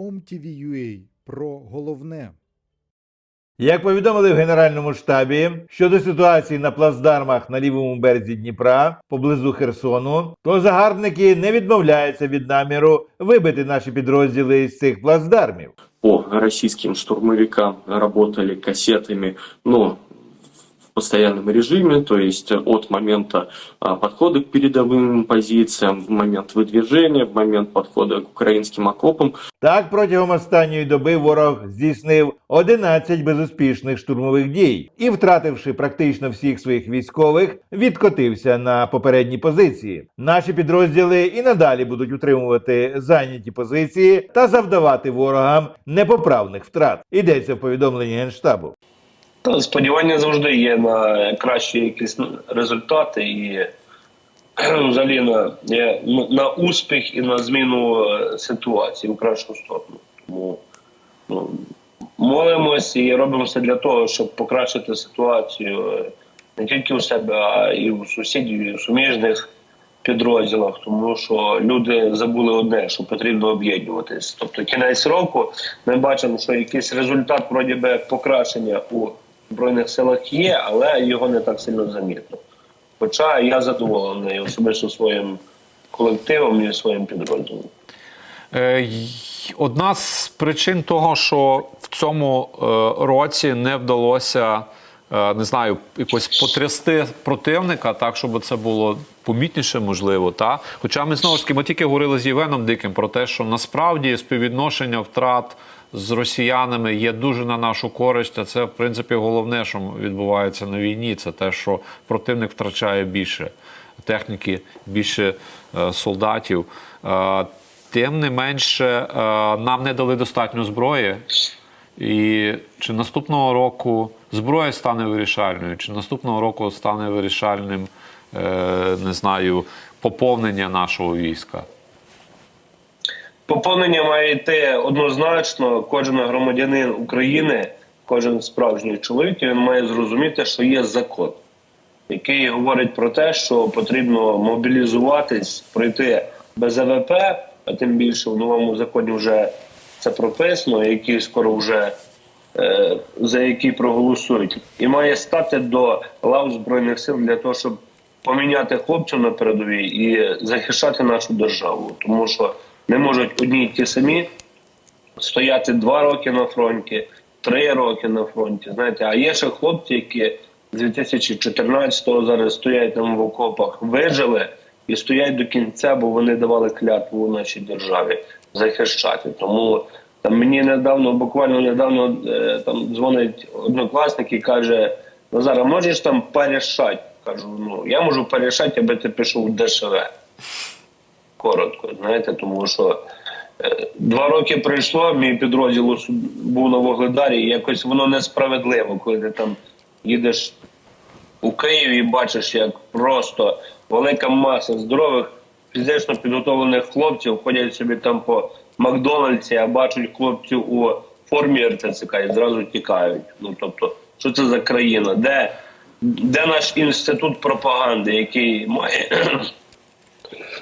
OMTV.ua про головне. Як повідомили в Генеральному штабі щодо ситуації на плацдармах на лівому березі Дніпра поблизу Херсону, то загарбники не відмовляються від наміру вибити наші підрозділи з цих плацдармів. по российским штурмовикам работали кассетами, но в постоянном режиме, то есть от момента подхода к передовым позициям, в момент выдвижения, в момент подхода к украинским окопам. Так, протягом останньої доби ворог здійснив 11 безуспішних штурмових дій і, втративши практично всіх своїх військових, відкотився на попередні позиції. Наші підрозділи і надалі будуть утримувати зайняті позиції та завдавати ворогам непоправних втрат. Йдеться в повідомленні генштабу. Та сподівання завжди є на кращі якісь результати і взагалі на, на успіх і на зміну е, ситуації в кращу сторону. Тому ну, молимось і робимо все для того, щоб покращити ситуацію е, не тільки у себе, а і у сусідів, і у суміжних підрозділах, тому що люди забули одне, що потрібно об'єднуватись. Тобто кінець року ми бачимо, що якийсь результат вроді би покращення у збройних силах є, але його не так сильно замітно. Хоча я задоволений особисто своїм колективом і своїм підрозділом. Е, Одна з причин того, що в цьому е, році не вдалося, е, не знаю, якось потрясти противника, так, щоб це було помітніше, можливо. Та? Хоча ми знову ж таки ми тільки говорили з Євеном Диким про те, що насправді співвідношення втрат з росіянами є дуже на нашу користь. А це, в принципі, головне, що відбувається на війні. Це те, що противник втрачає більше техніки, більше е, солдатів. Е, Тим не менше, е, нам не дали достатньо зброї. І чи наступного року зброя стане вирішальною, чи наступного року стане вирішальним, не знаю, поповнення нашого війська? Поповнення має йти однозначно. Кожен громадянин України, кожен справжній чоловік, він має зрозуміти, що є закон, який говорить про те, що потрібно мобілізуватись, пройти без АВП, а тим більше в новому законі вже це прописано, який скоро вже е, за який проголосують, і має стати до лав збройних сил для того, щоб поміняти хлопців на передовій і захищати нашу державу, тому що не можуть одні й ті самі стояти два роки на фронті, три роки на фронті. Знаєте, а є ще хлопці, які з 2014-го зараз стоять там в окопах, вижили і стоять до кінця, бо вони давали клятву у нашій державі захищати. Тому там мені недавно, буквально недавно е, там дзвонить однокласник і каже: Назара, можеш там порішати? Кажу, ну я можу порішати, аби ти пішов ДШВ коротко, знаєте, тому що е, два роки пройшло, мій підрозділ був на Вогледарі, і якось воно несправедливо, коли ти там їдеш у Києві і бачиш, як просто велика маса здорових, фізично підготовлених хлопців ходять собі там по Макдональдсі, а бачать хлопців у формі РТЦК і зразу тікають. Ну тобто, що це за країна? Де, де наш інститут пропаганди, який має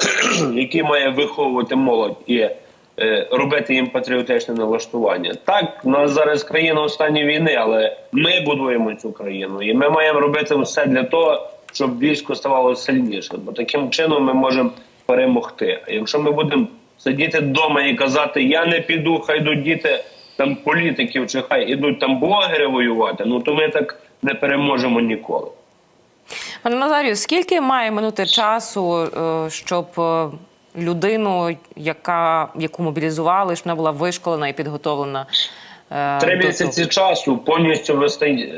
який має виховувати молодь і е, робити їм патріотичне налаштування. Так, у нас зараз країна останньої війни, але ми будуємо цю країну, і ми маємо робити все для того, щоб військо ставало сильніше. Бо таким чином ми можемо перемогти. А якщо ми будемо сидіти вдома і казати, я не піду, хай йдуть діти там політиків, чи хай ідуть там блогери воювати, ну то ми так не переможемо ніколи. Пане Назарію, скільки має минути часу, е, щоб е, людину, яка яку мобілізували, щоб вона була вишколена і підготовлена? е, Три місяці часу повністю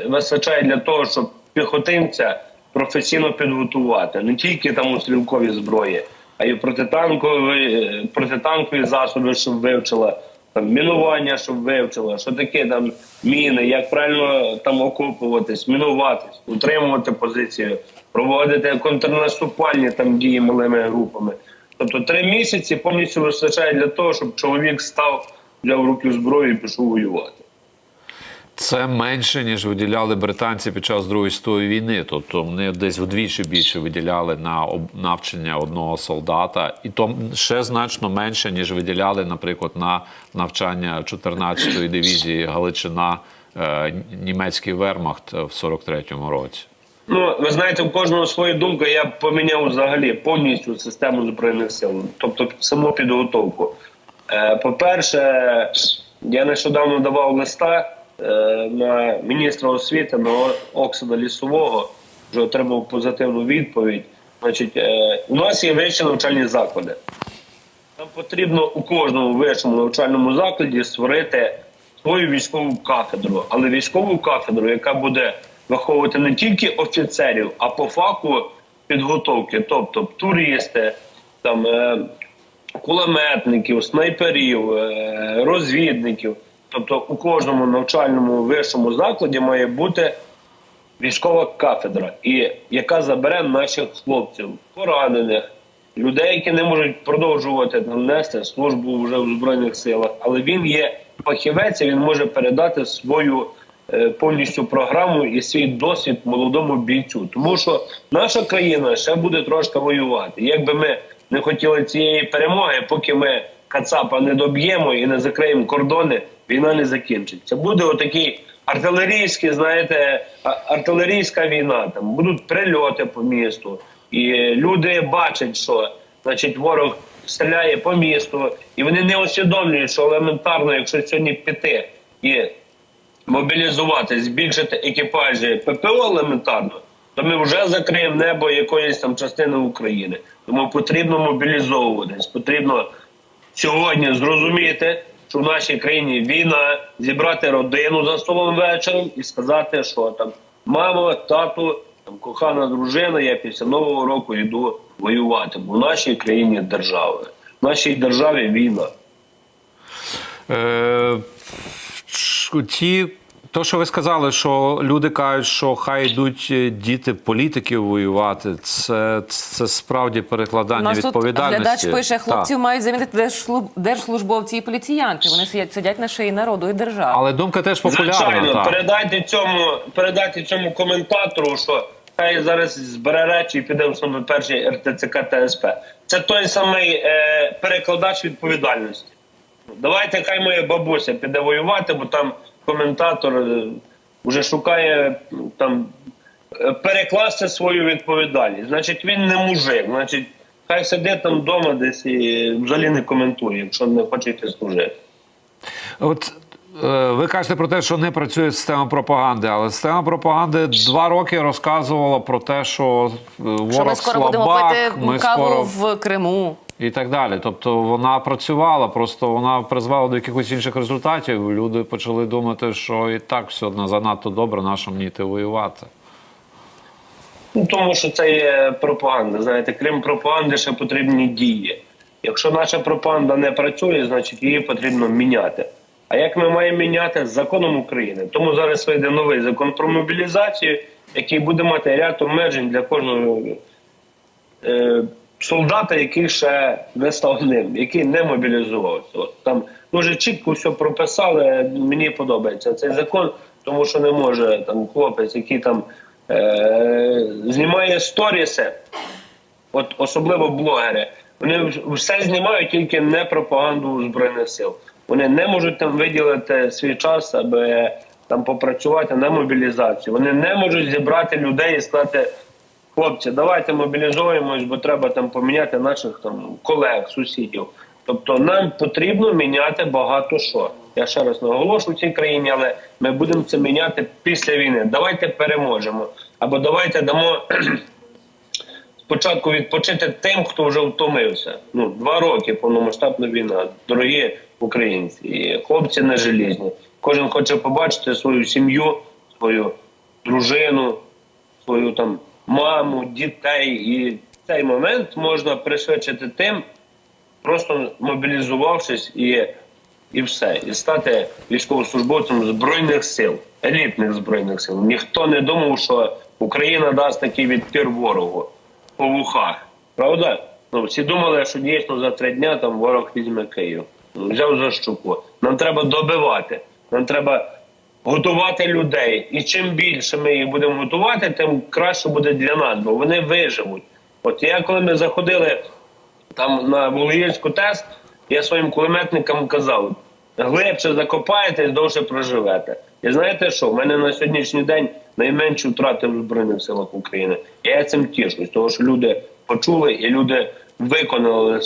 вистачає для того, щоб піхотинця професійно підготувати не тільки там у стрілковій зброї, а й протитанкові, протитанкові засоби, щоб вивчила там мінування, щоб вивчила, що таке там міни, як правильно там окопуватись, мінуватись, утримувати позицію, проводити контрнаступальні там дії малими групами. Тобто три місяці повністю вистачає для того, щоб чоловік став, взяв в руки зброю і пішов воювати. Це менше, ніж виділяли британці під час Другої світової війни. Тобто вони десь вдвічі більше виділяли на навчання одного солдата, і то ще значно менше, ніж виділяли, наприклад, на навчання 14-ї дивізії Галичина е, німецький вермахт в 43-му році. Ну, ви знаєте, у кожного своя думка. Я поміняв взагалі повністю систему збройних сил, тобто саму підготовку. Е, По-перше, я нещодавно давав листа на міністра освіти на Оксана Лісового, вже отримав позитивну відповідь. Значить, е, у нас є вищі навчальні заклади. Нам потрібно у кожному вищому навчальному закладі створити свою військову кафедру, але військову кафедру, яка буде виховувати не тільки офіцерів, а по фаху підготовки, тобто туристи, там е, кулеметників, снайперів, е, розвідників. Тобто у кожному навчальному вищому закладі має бути військова кафедра, і яка забере наших хлопців, поранених, людей, які не можуть продовжувати там нести службу вже в збройних силах, але він є фахівець, він може передати свою е, повністю програму і свій досвід молодому бійцю. Тому що наша країна ще буде трошки воювати. Якби ми не хотіли цієї перемоги, поки ми Кацапа не доб'ємо і не закриємо кордони, війна не закінчиться. Буде отакий артилерійський, знаєте, артилерійська війна. Там будуть прильоти по місту, і люди бачать, що значить ворог стріляє по місту, і вони не усвідомлюють, що елементарно, якщо сьогодні піти і мобілізувати, збільшити екіпажі ППО елементарно, то ми вже закриємо небо якоїсь там частини України. Тому потрібно мобілізовуватись, потрібно сьогодні зрозуміти, що в нашій країні війна, зібрати родину за столом вечором і сказати, що там мама, тату, там кохана дружина, я після нового року йду воювати. Бо в нашій країні держава. В нашій державі війна. Е, ті, то, що ви сказали, що люди кажуть, що хай йдуть е, діти політиків воювати, це, це справді У перекладання нас тут відповідальності. глядач пише, хлопців Так. мають замінити держслужбовці і поліціянти. Вони сидять, сидять на шиї народу і держави. Але думка теж популярна. Звичайно, так. передайте цьому, передайте цьому коментатору, що хай зараз збере речі і піде в саме перший РТЦК ТСП. Це той самий е, перекладач відповідальності. Давайте хай моя бабуся піде воювати, бо там коментатор е, вже шукає там е, перекласти свою відповідальність. Значить, він не мужик. Значить, хай сидить там вдома десь і взагалі не коментує, якщо не хоче йти служити. От е, ви кажете про те, що не працює система пропаганди, але система пропаганди два роки розказувала про те, що ворог Що ми скоро будемо слабак, пити ми каву скоро в Криму. І так далі. Тобто вона працювала, просто вона призвела до якихось інших результатів. Люди почали думати, що і так все занадто добре, нащо мені йти воювати. Ну, тому що це є пропаганда. Знаєте, крім пропаганди, ще потрібні дії. Якщо наша пропаганда не працює, значить її потрібно міняти. А як ми маємо міняти з законом України? Тому зараз вийде новий закон про мобілізацію, який буде мати ряд обмежень для кожного е, солдата, який ще не став ним, який не мобілізувався. Там дуже чітко все прописали. Мені подобається цей закон, тому що не може там хлопець, який там е, знімає сторіси, от особливо блогери. Вони все знімають, тільки не пропаганду збройних сил. Вони не можуть там виділити свій час, аби там попрацювати на мобілізацію. Вони не можуть зібрати людей і сказати. Хлопці, давайте мобілізуємось, бо треба там поміняти наших там колег, сусідів. Тобто нам потрібно міняти багато що. Я ще раз наголошу в цій країні, але ми будемо це міняти після війни. Давайте переможемо. Або давайте дамо спочатку відпочити тим, хто вже втомився. Ну, два роки повномасштабна війна. Дорогі українці, і хлопці не желізні. Кожен хоче побачити свою сім'ю, свою дружину, свою там маму, дітей. І цей момент можна пришвидшити тим, просто мобілізувавшись і, і все, і стати військовослужбовцем збройних сил, елітних збройних сил. Ніхто не думав, що Україна дасть такий відпір ворогу по вухах. Правда? Ну, всі думали, що дійсно за три дня там ворог візьме Київ. Взяв за щуку. Нам треба добивати. Нам треба готувати людей. І чим більше ми їх будемо готувати, тим краще буде для нас, бо вони виживуть. От я коли ми заходили там на Волоїльську ТЕС, я своїм кулеметникам казав: глибше закопаєтесь, довше проживете. І знаєте що? В мене на сьогоднішній день найменші втрати в Збройних силах України. Я цим тішусь, тому що люди почули і люди виконали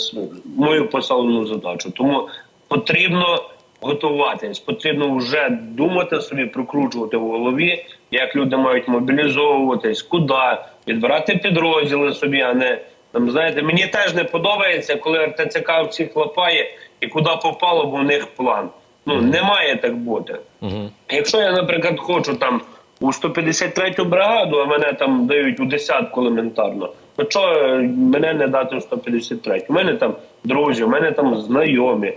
мою поставлену задачу. Тому потрібно готуватись, потрібно вже думати собі, прокручувати в голові, як люди мають мобілізовуватись, куди, відбирати підрозділи собі, а не там, знаєте, мені теж не подобається, коли РТЦК всіх лапає і куди попало, бо в них план. Ну не має так бути. Якщо я, наприклад, хочу там у 153-ю бригаду, а мене там дають у десятку елементарно, то чого е, мене не дати у 153 У мене там друзі, у мене там знайомі.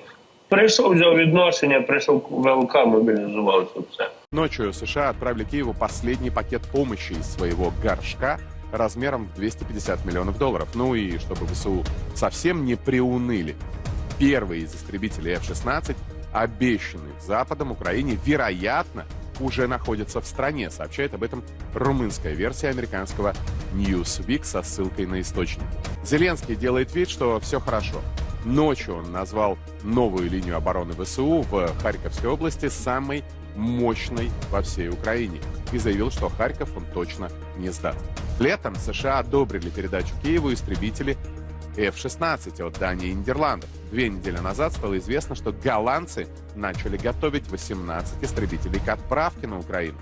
Прийшов, взяв відношення, прийшов в ВЛК, мобілізувався все. Ночью США отправили Киеву последний пакет помощи из своего горшка размером в 250 миллионов долларов. Ну и чтобы ВСУ совсем не приуныли. Первый из истребителей F-16, обещанный Западом Украине, вероятно, уже находится в стране, сообщает об этом румынская версия американского Newsweek со ссылкой на источник. Зеленский делает вид, что все хорошо. Ночью он назвал новую линию обороны ВСУ в Харьковской области самой мощной во всей Украине и заявил, что Харьков он точно не сдаст. Летом США одобрили передачу Киеву истребители F-16 от Дании и Нидерландов. Две недели назад стало известно, что голландцы начали готовить 18 истребителей к отправке на Украину.